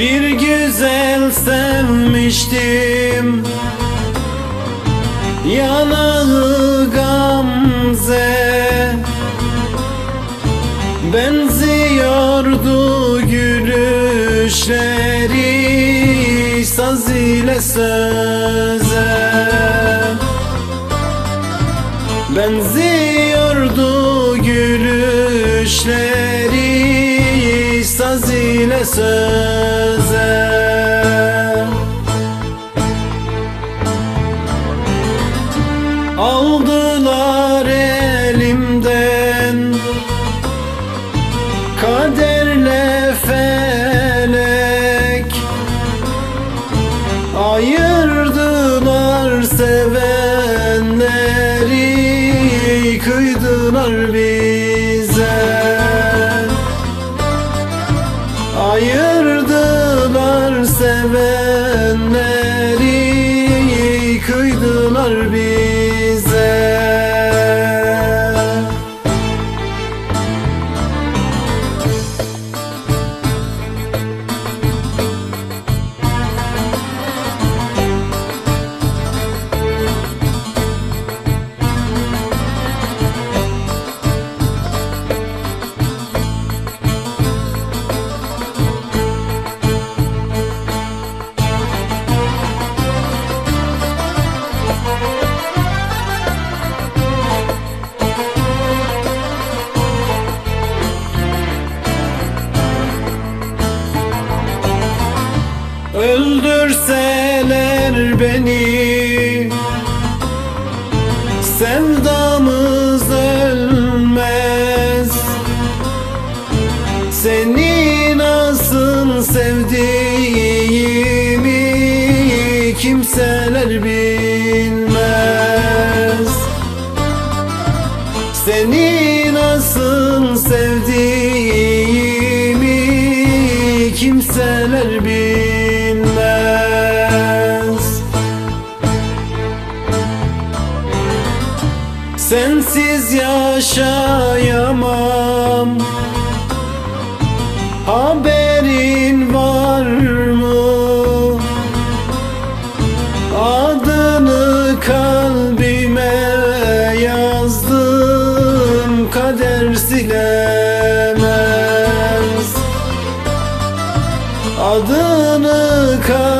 Bir güzel sevmiştim. Yanağı gamze. Benziyordu gülüşleri Saz ile söze. Benziyordu gülüşleri Saz ile söze Aldılar elimden. Kaderle felek Ayırdılar sevenleri Kıydılar bize. Ayırdılar sevenleri Kıydılar bize Öldürseler beni. Sevdamız ölmez. Seni nasıl sevdiğimi Kimseler bilmez. Seni nasıl sevdiğimi kimseler bilmez Sensiz yaşayamam Haberin var mı? Adını kalbime yazdım Kader silemez Adını kalbime